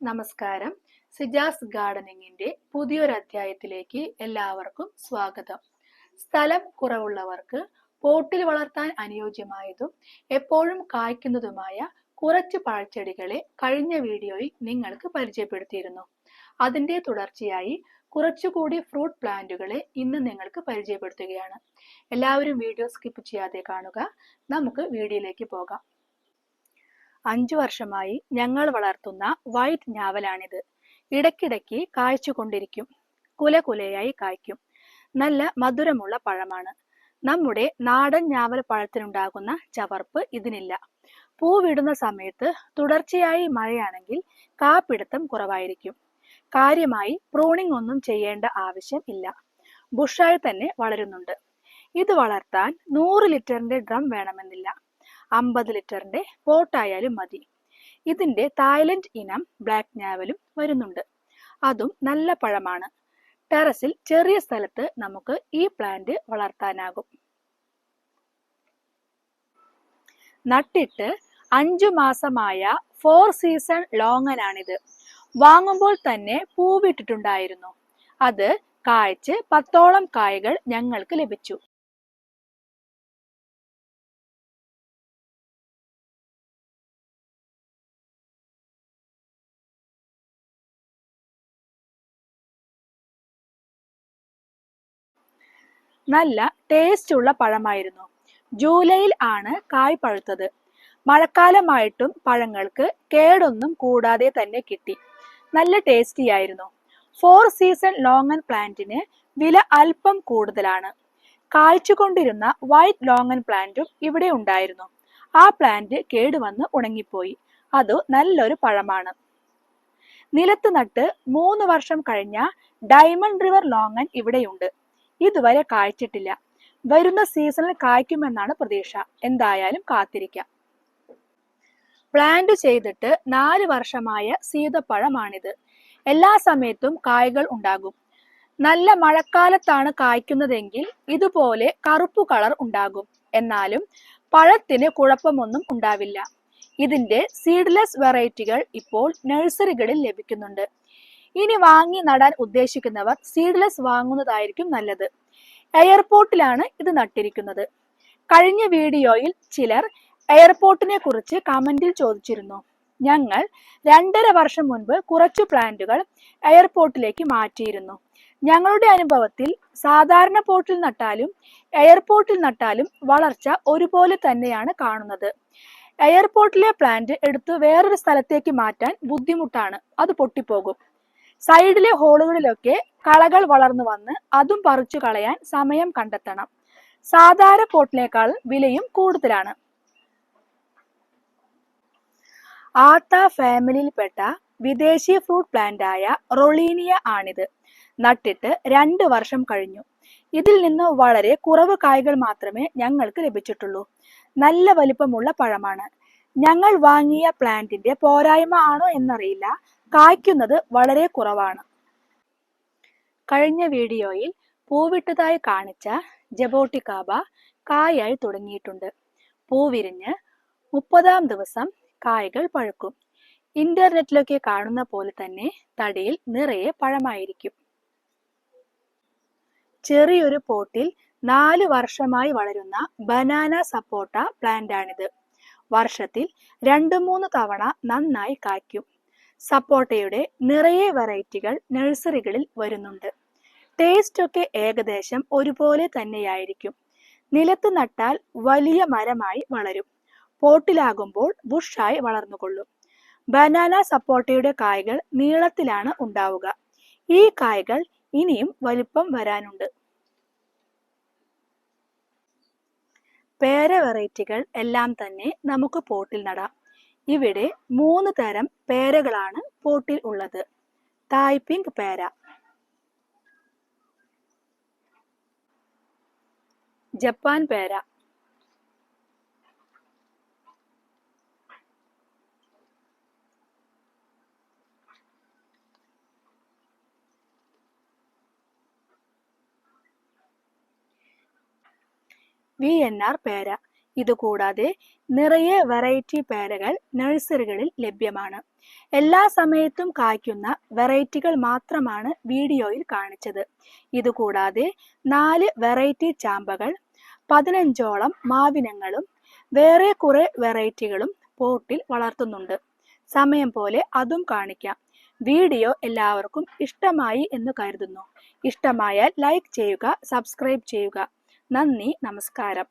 നമസ്കാരം. സിജാസ് ഗാർഡനിങ്ങിന്റെ പുതിയൊരു അധ്യായത്തിലേക്ക് എല്ലാവർക്കും സ്വാഗതം. സ്ഥലം കുറവുള്ളവർക്ക് പോട്ടിൽ വളർത്താൻ അനുയോജ്യമായതും എപ്പോഴും കായ്ക്കുന്നതുമായ കുറച്ച് പഴച്ചെടികളെ കഴിഞ്ഞ വീഡിയോയിൽ നിങ്ങൾക്ക് പരിചയപ്പെടുത്തിയിരുന്നു. അതിന്റെ തുടർച്ചയായി കുറച്ചുകൂടി ഫ്രൂട്ട് പ്ലാന്റുകളെ ഇന്ന് നിങ്ങൾക്ക് പരിചയപ്പെടുത്തുകയാണ്. എല്ലാവരും വീഡിയോ സ്കിപ്പ് ചെയ്യാതെ കാണുക. നമുക്ക് വീഡിയോയിലേക്ക് പോകാം. അഞ്ചു വർഷമായി ഞങ്ങൾ വളർത്തുന്ന വൈറ്റ് ഞാവലാണിത് ഇടയ്ക്കിടയ്ക്ക് കുല കുലയായി കായ്ക്കും. നല്ല മധുരമുള്ള പഴമാണ്. നമ്മുടെ നാടൻ ഞാവൽ പഴത്തിനുണ്ടാകുന്ന ചവർപ്പ് ഇതിനില്ല. പൂവിടുന്ന സമയത്ത് തുടർച്ചയായി മഴയാണെങ്കിൽ കാപ്പിടുത്തം കുറവായിരിക്കും. കാര്യമായി പ്രൂണിംഗ് ഒന്നും ചെയ്യേണ്ട ആവശ്യം ഇല്ല. ബുഷായി തന്നെ വളരുന്നുണ്ട്. ഇത് വളർത്താൻ നൂറ് ലിറ്ററിന്റെ ഡ്രം വേണമെന്നില്ല. അമ്പത് ലിറ്ററിന്റെ പോട്ടായാലും മതി. ഇതിന്റെ തായ്ലൻഡ് ഇനം ബ്ലാക്ക് ഞാവലും വരുന്നുണ്ട്. അതും നല്ല പഴമാണ്. ടെറസിൽ ചെറിയ സ്ഥലത്ത് നമുക്ക് ഈ പ്ലാന്റ് വളർത്താനാകും. നട്ടിട്ട് അഞ്ചു മാസമായ ഫോർ സീസൺ ലോങ്ങനാണിത്. വാങ്ങുമ്പോൾ തന്നെ പൂവിട്ടിട്ടുണ്ടായിരുന്നു. അത് കായ്ച്ച് പത്തോളം കായകൾ ഞങ്ങൾക്ക് ലഭിച്ചു. നല്ല ടേസ്റ്റ് ഉള്ള പഴമായിരുന്നു. ജൂലൈയിൽ ആണ് കായ് പഴുത്തത്. മഴക്കാലമായിട്ടും പഴങ്ങൾക്ക് കേടൊന്നും കൂടാതെ തന്നെ കിട്ടി. നല്ല ടേസ്റ്റി ആയിരുന്നു. ഫോർ സീസൺ ലോങ്ങൻ പ്ലാന്റിന് വില അല്പം കൂടുതലാണ്. കാഴ്ചകൊണ്ടിരുന്ന വൈറ്റ് ലോങ്ങൻ പ്ലാന്റും ഇവിടെ ഉണ്ടായിരുന്നു. ആ പ്ലാന്റ് കേടുവന്ന് ഉണങ്ങിപ്പോയി. അത് നല്ലൊരു പഴമാണ്. നിലത്ത് നട്ട് മൂന്ന് വർഷം കഴിഞ്ഞ ഡയമണ്ട് റിവർ ലോങ്ങൻ ഇവിടെയുണ്ട്. ഇതുവരെ കായ്ച്ചിട്ടില്ല. വരുന്ന സീസണിൽ കായ്ക്കുമെന്നാണ് പ്രതീക്ഷ. എന്തായാലും കാത്തിരിക്കാം. പ്ലാന്റ് ചെയ്തിട്ട് നാല് വർഷമായ സീതപ്പഴമാണിത്. എല്ലാ സമയത്തും കായ്കൾ ഉണ്ടാകും. നല്ല മഴക്കാലത്താണ് കായ്ക്കുന്നതെങ്കിൽ ഇതുപോലെ കറുപ്പ് കളർ ഉണ്ടാകും. എന്നാലും പഴത്തിന് കുഴപ്പമൊന്നും ഉണ്ടാവില്ല. ഇതിന്റെ സീഡ്ലെസ് വെറൈറ്റികൾ ഇപ്പോൾ നഴ്സറികളിൽ ലഭിക്കുന്നുണ്ട്. ഇനി വാങ്ങി നടാൻ ഉദ്ദേശിക്കുന്നവർ സീഡ്ലെസ് വാങ്ങുന്നതായിരിക്കും നല്ലത്. എയർപോർട്ടിലാണ് ഇത് നട്ടിരിക്കുന്നത്. കഴിഞ്ഞ വീഡിയോയിൽ ചിലർ എയർപോർട്ടിനെ കുറിച്ച് കമന്റിൽ ചോദിച്ചിരുന്നു. ഞങ്ങൾ രണ്ടര വർഷം മുൻപ് കുറച്ചു പ്ലാന്റുകൾ എയർപോർട്ടിലേക്ക് മാറ്റിയിരുന്നു. ഞങ്ങളുടെ അനുഭവത്തിൽ സാധാരണ പോർട്ടിൽ നട്ടാലും എയർപോർട്ടിൽ നട്ടാലും വളർച്ച ഒരുപോലെ തന്നെയാണ് കാണുന്നത്. എയർപോർട്ടിലെ പ്ലാന്റ് എടുത്ത് വേറൊരു സ്ഥലത്തേക്ക് മാറ്റാൻ ബുദ്ധിമുട്ടാണ്. അത് പൊട്ടിപ്പോകും. സൈഡിലെ ഹോളുകളിലൊക്കെ കളകൾ വളർന്നു വന്ന് അതും പറിച്ചു കളയാൻ സമയം കണ്ടെത്തണം. സാധാരണ പോട്ടിനേക്കാൾ വിലയും കൂടുതലാണ്. ആത്ത ഫാമിലിയിൽപ്പെട്ട വിദേശി ഫ്രൂട്ട് പ്ലാന്റ് ആയ റൊളീനിയ ആണിത്. നട്ടിട്ട് രണ്ട് വർഷം കഴിഞ്ഞു. ഇതിൽ നിന്ന് വളരെ കുറവ് കായ്കൾ മാത്രമേ ഞങ്ങൾക്ക് ലഭിച്ചിട്ടുള്ളൂ. നല്ല വലിപ്പമുള്ള പഴമാണ്. ഞങ്ങൾ വാങ്ങിയ പ്ലാന്റിന്റെ പോരായ്മ ആണോ എന്നറിയില്ല. കായ്ക്കുന്നത് വളരെ കുറവാണ്. കഴിഞ്ഞ വീഡിയോയിൽ പൂവിട്ടതായി കാണിച്ച ജബോട്ടിക്കാബ കായായി തുടങ്ങിയിട്ടുണ്ട്. പൂവിരിഞ്ഞ് മുപ്പതാം ദിവസം കായ്കൾ പഴുക്കും. ഇന്റർനെറ്റിലൊക്കെ കാണുന്ന പോലെ തന്നെ തടിയിൽ നിറയെ പഴമായിരിക്കും. ചെറിയൊരു പോട്ടിൽ നാല് വർഷമായി വളരുന്ന ബനാന സപ്പോട്ട പ്ലാന്റ് ആണിത് വർഷത്തിൽ രണ്ടു മൂന്ന് തവണ നന്നായി കായ്ക്കും. സപ്പോട്ടയുടെ നിറയെ വെറൈറ്റികൾ നഴ്സറികളിൽ വരുന്നുണ്ട്. ടേസ്റ്റ് ഒക്കെ ഏകദേശം ഒരുപോലെ തന്നെയായിരിക്കും. നിലത്ത് നട്ടാൽ വലിയ മരമായി വളരും. പോട്ടിലാകുമ്പോൾ ബുഷായി വളർന്നുകൊള്ളും. ബനാന സപ്പോട്ടയുടെ കായകൾ നീളത്തിലാണ് ഉണ്ടാവുക. ഈ കായകൾ ഇനിയും വലിപ്പം വരാനുണ്ട്. പേര വെറൈറ്റികൾ എല്ലാം തന്നെ നമുക്ക് പോട്ടിൽ നടാം. ഇവിടെ മൂന്ന് തരം പേരകളാണ് പോട്ടിൽ ഉള്ളത്. തായ്പിങ്ക് പേര. ജപ്പാൻ പേര. വി എൻ ആർ പേര. ഇതുകൂടാതെ നിറയെ വെറൈറ്റി പേരകൾ നഴ്സറികളിൽ ലഭ്യമാണ്. എല്ലാ സമയത്തും കായ്ക്കുന്ന വെറൈറ്റികൾ മാത്രമാണ് വീഡിയോയിൽ കാണിച്ചത്. ഇതുകൂടാതെ നാല് വെറൈറ്റി ചാമ്പകൾ പതിനഞ്ചോളം മാവിനങ്ങളും വേറെ കുറെ വെറൈറ്റികളും പോട്ടിൽ വളർത്തുന്നുണ്ട്. സമയം പോലെ അതും കാണിക്കാം. വീഡിയോ എല്ലാവർക്കും ഇഷ്ടമായി എന്ന് കരുതുന്നു. ഇഷ്ടമായാൽ ലൈക്ക് ചെയ്യുക സബ്സ്ക്രൈബ് ചെയ്യുക. നന്ദി നമസ്കാരം.